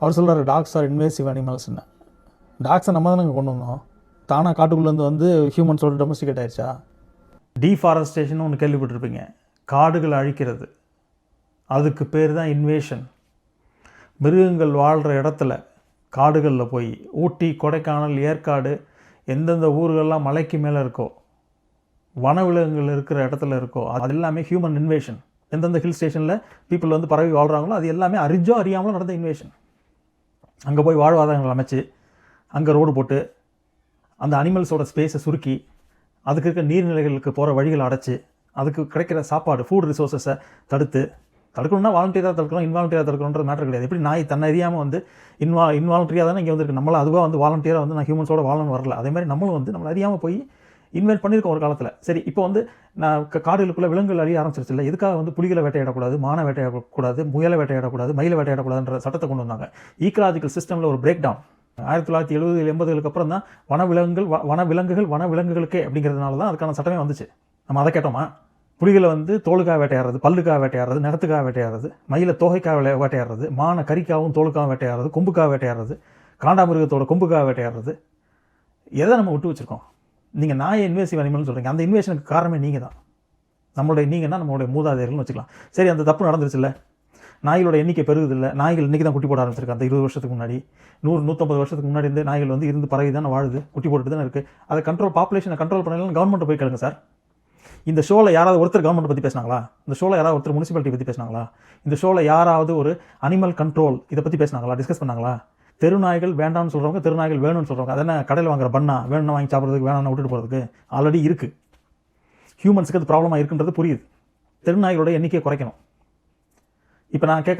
அவர் சொல்கிறார் dogs are invasive அனிமல்ஸ்னு டாக்ஸை நம்ம தானே கொண்டு வந்தோம். தானாக காட்டுக்குள்ளேருந்து வந்து ஹியூமன்ஸோட டொமஸ்டிகேட் ஆயிடுச்சா? டீஃபாரஸ்டேஷன் ஒன்று கேள்விப்பட்டிருப்பீங்க. காடுகள் அழிக்கிறது. அதுக்கு பேர் தான் இன்வேஷன் மிருகங்கள் வாழ்கிற இடத்துல காடுகளில் போய் ஊட்டி கொடைக்கானல் ஏற்காடு எந்தெந்த ஊர்கள்லாம் மலைக்கு மேலே இருக்கோ வனவிலங்குகள் இருக்கிற இடத்துல இருக்கோ அது எல்லாமே ஹியூமன் இன்வேஷன் எந்தெந்த ஹில் ஸ்டேஷனில் பீப்புள் வந்து பரவி வாழ்கிறாங்களோ அது எல்லாமே அறிஞ்சோ அறியாமலோ நடந்த இன்வேஷன் அங்கே போய் வாழ்வாதாரங்கள் அமைச்சு அங்கே ரோடு போட்டு அந்த அனிமல்ஸோட ஸ்பேஸை சுருக்கி அதுக்கு இருக்க நீர்நிலைகளுக்கு போகிற வழிகளை அடைச்சி அதுக்கு கிடைக்கிற சாப்பாடு ஃபுட் ரிசோர்ஸஸை தடுத்து தடுக்கணும்னா வாலண்டியராக தடுக்கணும் இன்வாலண்டியராக தடுக்கணுன்ற மேட்டர் கிடையாது. எப்படி நாய் தன்னை அறியாமல் வந்து இன்வா இன்வாலண்டரியாக தானே இங்கே வந்துருக்கு? நம்மளால் அதுவாக வந்து வாலண்டியராக வந்து நான் ஹியூமன்ஸோட வாழணும் வரல. அதே மாதிரி நம்மளும் வந்து நம்மள அறியாமல் போய் இன்வைட் பண்ணியிருக்கோம் ஒரு காலத்தில். சரி இப்போ வந்து நான் காடுகளுக்குள்ளே விலங்குகள் அழிய ஆரம்பிச்சிருச்சு இல்லை? எதுக்காக வந்து புலிகளை வேட்டையாடக்கூடாது மானை வேட்டையாடக்கூடாது முயலை வேட்டையாடக்கூடாது மயிலை வேட்டையாடக்கூடாதுன்ற சட்டத்தை கொண்டு வந்தாங்க. ஈக்கலாஜிக்கல் சிஸ்டமில் ஒரு பிரேக் டவுன் ஆயிரத்தி தொள்ளாயிரத்தி எழுபது எண்பதுகளுக்கு அப்புறம் தான் வனவிலங்குகள் வ- வனவிலங்குகள் வனவிலங்குகளுக்கே அப்படிங்கிறதுனால தான் அதுக்கான சட்டமே வந்துச்சு. நம்ம அதை கேட்டோமா? புலிகளை வந்து தோலுக்காக வேட்டையாடுறது பல்லுக்காக வேட்டையாடுறது நிறத்துக்காக வேட்டையாடுறது மயில தோகைக்காக வேட்டையாடுறது மான கறிக்காகவும் தோலுக்காகவும் வேட்டையாடுறது கொம்புக்காக வேட்டையாடுறது காண்டாமிருகத்தோட கொம்புக்காக வேட்டையாடுறது எதை நம்ம விட்டு வச்சுருக்கோம்? நீங்கள் நாயை இன்வேசிவ் அனிமல்னு சொல்கிறீங்க அந்த இன்வேஷனுக்கு காரணமே நீங்கள் தான் நம்மளுடைய நீங்கன்னா நம்மளுடைய மூதாதையர்கள்னு வச்சுக்கலாம். சரி அந்த தப்பு நடந்துருச்சுல்ல? நாய்களோட எண்ணிக்கை பெருகுது நாய்கள் இன்றைக்கி தான் குட்டி போட ஆரம்பிச்சிருக்கு. அந்த இருபது வருஷத்துக்கு முன்னாடி நூறு நூற்றம்பது வருஷத்துக்கு முன்னாடி இருந்து நாய்கள் வந்து இருந்து பறவை தானே வாழுது. குட்டி போட்டுட்டு தானே இருக்குது அதை கண்ட்ரோல் பாப்புலேஷனை கண்ட்ரோல் பண்ணலாம் கவர்மெண்ட் போய் கேளுங்க சார். இந்த ஷோவில் யாராவது ஒருத்தர் கவர்மெண்ட் பற்றி பேசினாங்களா? இந்த ஷோவில் யாராவது ஒருத்தர் முனிசிபாலிட்டி பற்றி பேசினாங்களா? இந்த ஷோவில் யாராவது ஒரு அனிமல் கண்ட்ரோல் இதை பற்றி பேசினாங்களா? டிஸ்கஸ் பண்ணாங்களா? தெருநாய்கள் வேண்டாம்னு சொல்கிறவங்க தெருநாய்கள் வேணும்னு சொல்கிறவங்க அதென்ன கடையில் வாங்குற பண்ணா வேணும்னு வாங்கி சாப்பிட்றதுக்கு வேணாம்னு விட்டுட்டு போகிறதுக்கு ஆல்ரெடி இருக்குது ஹியூமன்ஸுக்கு அது ப்ராப்ளமாக இருக்குன்றது புரியுது. தெருநாய்களோட எண்ணிக்கையை குறைக்கணும். இப்போ நான் கேட்குறேன்